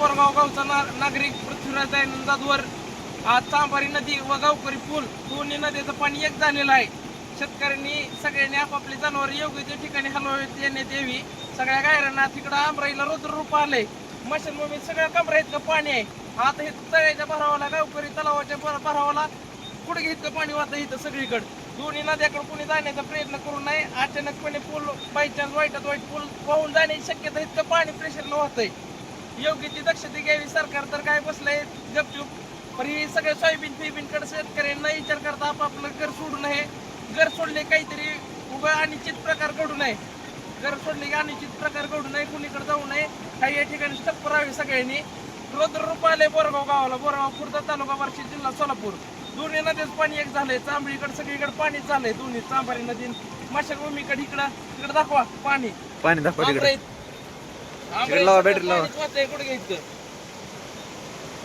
कोरगाव गावचा ना- नागरिक पृथ्वीराज दयानंद जाधवर आज चांभारी नदी व गावकरी पूल दोन्ही नदीचं पाणी एक झालेलं आहे. शेतकऱ्यांनी सगळ्यांनी आपापली जनावर योग्य त्या ठिकाणी हलवावेत येण्यात यावी सगळ्या गायरांना तिकडं आमराईला रोज रूप आलंय. मशानभूमीत सगळ्या कमरा इतकं पाणी आहे. आता हे तळ्याच्या भरावाला गावकरी तलावाच्या भरावाला कुठे इतकं पाणी वाहतं इथं सगळीकडे. दोन्ही नद्याकडे कोणी जाण्याचा प्रयत्न करू नये अचानकपणे पूल बायचान्स वाईटात वाईट पूल वाहून जाण्याची शक्यता इतकं पाणी प्रेशरनं होतंय योग्य ती दक्षता घ्यावी. सरकार तर काय बसलंय? गपचूप पण ही सगळे सोयाबीन फिबीनकडे शेतकऱ्यांना विचार करता आपापलं घर सोडू नये घर सोडले काहीतरी उभं अनिश्चित प्रकार घडू नये. घर सोडले की अनिश्चित प्रकार घडू नये. कुणीकडे जाऊ नये. काही या ठिकाणी स्टप करावे सगळ्यांनी. रोज रूप आले बोरगाव गावाला. बोरगाव खुर्दा तालुका बार्शी जिल्हा सोलापूर. दोन्ही नदीच पाणी एक झालंय. चांबळीकडे सगळीकडे पाणीच झालंय. दोन्ही चांभारी नदी मशाभूमीकडे इकडं. इकडे दाखवा. पाणी. पाणी दाखवा आमराईत लावा, सगळं battery लावा. पाणीच वाहतंय, कुठं घ्यायचं?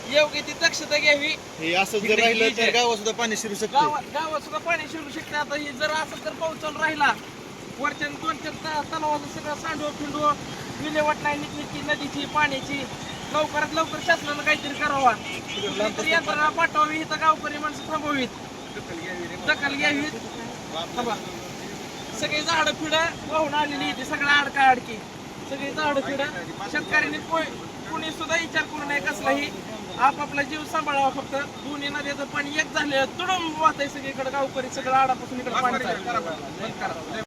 योग्य ती दक्षता घ्यावी. हे असं जर राहिलं तर. गावात सुद्धा पाणी शिरू शकतं. गावात गावात सुद्धा पाणी शिरू शकते. आता ही जर असं पाऊस चालू राहिला वरच्या दोन चार ता- तलावाचं सगळं सांडव फिंडव विल्हेवाट नाही नीटनीटकी नदीची पाण्याची लवकरात लवकर शासनानं काहीतरी करावा. कुठलीतरी यंत्रणा पाठवावी इथं गावकरी माणसं थांबवीत. दखल घ्यावीत. थांबा. सगळी झाडं फिडं वाहून आलेली इथे सगळं अडका अडकी सगळी झाडं फिडं शेतकऱ्यांनी कोय- कोणी सुद्धा विचार करू नये कसलाही. आपापला जीव सांभाळावा फक्त. दोन्ही नद्याचं पाणी एक झालं तुडून वाहतंय सगळीकडे गावकरी सगळं आडापासून इकडे पाणी चाललंय. बंद करा.